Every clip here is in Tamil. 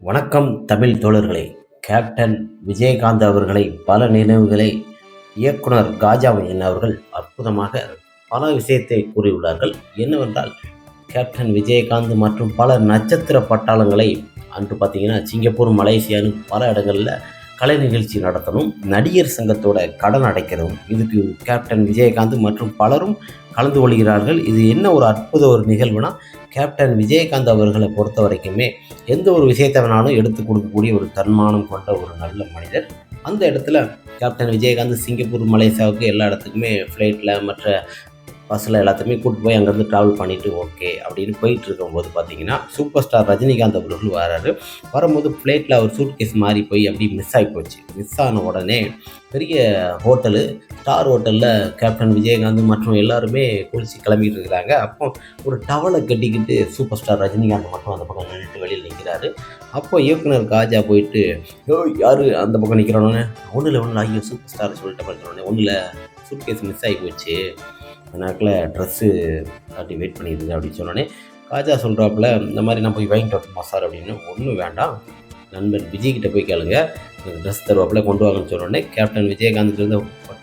வணக்கம் தமிழ் தோழர்களே. கேப்டன் விஜயகாந்த் அவர்களை பல நினைவுகளை இயக்குனர் காஜாவையன் அவர்கள் அற்புதமாக பல விஷயத்தை கூறியுள்ளார்கள். என்னவென்றால் கேப்டன் விஜயகாந்த் மற்றும் பல நட்சத்திர பட்டாளங்களை அன்று பார்த்தீங்கன்னா சிங்கப்பூர் மலேசியான்னு பல இடங்களில் கலை நிகழ்ச்சி நடத்தணும் நடிகர் சங்கத்தோட கடன் அடைக்கிறதும் இதுக்கு கேப்டன் விஜயகாந்த் மற்றும் பலரும் கலந்து கொள்கிறார்கள். இது என்ன ஒரு அற்புத ஒரு நிகழ்வுனா கேப்டன் விஜயகாந்த் அவர்களை பொறுத்த வரைக்குமே எந்த ஒரு விஷயத்தை வேணாலும் எடுத்து கொடுக்கக்கூடிய ஒரு தன்மானம் கொண்ட ஒரு நல்ல மனிதர். அந்த இடத்துல கேப்டன் விஜயகாந்த் சிங்கப்பூர் மலேசியாவுக்கு எல்லா இடத்துக்குமே ஃப்ளைட்டில் மற்ற பஸ்ஸில் எல்லாத்தையுமே கூப்பிட்டு போய் அங்கேருந்து ட்ராவல் பண்ணிவிட்டு ஓகே அப்படின்னு போயிட்டு இருக்கும்போது பார்த்தீங்கன்னா சூப்பர் ஸ்டார் ரஜினிகாந்த் அவர்கள் வராரு. வரும்போது ஃப்ளைட்டில் அவர் சூட் கேஸ் மாறி போய் அப்படி மிஸ் ஆகி போச்சு. மிஸ் ஆன உடனே பெரிய ஹோட்டலு ஸ்டார் ஹோட்டலில் கேப்டன் விஜயகாந்த் மற்றும் எல்லாருமே குளிச்சு கிளம்பிட்டு இருக்கிறாங்க. அப்போ ஒரு டவலை கட்டிக்கிட்டு சூப்பர் ஸ்டார் ரஜினிகாந்த் மட்டும் அந்த பக்கம் நின்றுட்டு வெளியில் நிற்கிறாரு அப்போ இயக்குனர் காஜா போயிட்டு யோ யார் அந்த பக்கம் நிற்கிறோன்னு ஒன்றும் இல்லை ஒன்றும் ஐயோ சூப்பர் ஸ்டார் சொல்லிட்டு பண்ணுறோன்னே ஒன்றும் இல்லை சூட் கேஸ் மிஸ் ஆகி போச்சு. அந்த நேரத்தில் ட்ரெஸ்ஸு காட்டி வெயிட் பண்ணிடுது அப்படின்னு சொன்னோடனே காஜா சொல்கிறாப்புல இந்த மாதிரி நான் போய் வாங்கிட்டு வரட்டுமா சார் அப்படின்னு ஒன்றும் வேண்டாம். நண்பன் விஜய்கிட்ட போய் கேளுங்க. எனக்கு ட்ரெஸ் தருவாப்புல கொண்டு வாங்கன்னு சொன்னோடனே கேப்டன் விஜயகாந்த் இருந்த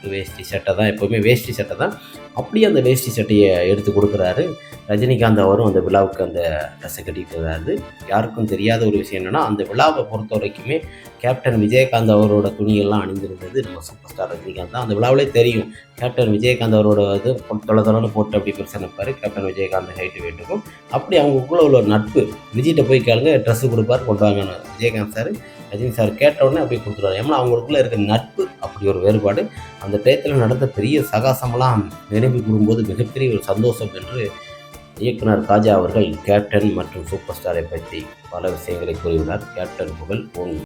வேஷ்டி சட்டை தான் எப்போவுமே. வேஷ்டி சட்டை தான். அப்படியே அந்த வேஷ்டி சட்டையை எடுத்து கொடுக்குறாரு. ரஜினிகாந்த் அவரும் அந்த விழாவுக்கு அந்த ட்ரெஸ்ஸை கட்டிட்டு வராது யாருக்கும் தெரியாத ஒரு விஷயம் என்னென்னா அந்த விழாவை பொறுத்த வரைக்குமே கேப்டன் விஜயகாந்த் அவரோட துணியெல்லாம் அணிந்திருந்தது நம்ம சூப்பர் ஸ்டார் ரஜினிகாந்த் தான். அந்த விழாவிலே தெரியும். கேப்டன் விஜயகாந்த் அவரோட இது தொலை தொலைன்னு போட்டு அப்படி பெருசாக நிற்பார் கேப்டன் விஜயகாந்த் ஹைட்டு வெயிட்டுக்கும் அப்படி அவங்களுக்குள்ள உள்ள நட்பு விஜய்கிட்ட போய் கேளுங்க ட்ரெஸ்ஸு கொடுப்பாரு கொண்டு வாங்கன்னு விஜயகாந்த் சார் ரஜினி சார் கேட்ட உடனே அப்படியே கொடுத்துருவாரு. ஏன்னா அவங்களுக்குள்ள இருக்க நட்பு அப்படி ஒரு வேறுபாடு. அந்த டயத்தில் நடந்த பெரிய சகாசமெல்லாம் நினைவு கூறும்போது மிகப்பெரிய ஒரு சந்தோஷம் என்று இயக்குனர் காஜா அவர்கள் கேப்டன் மற்றும் சூப்பர் ஸ்டாரை பற்றி பல விஷயங்களை கூறியுள்ளார். கேப்டன் புகழ் பொன்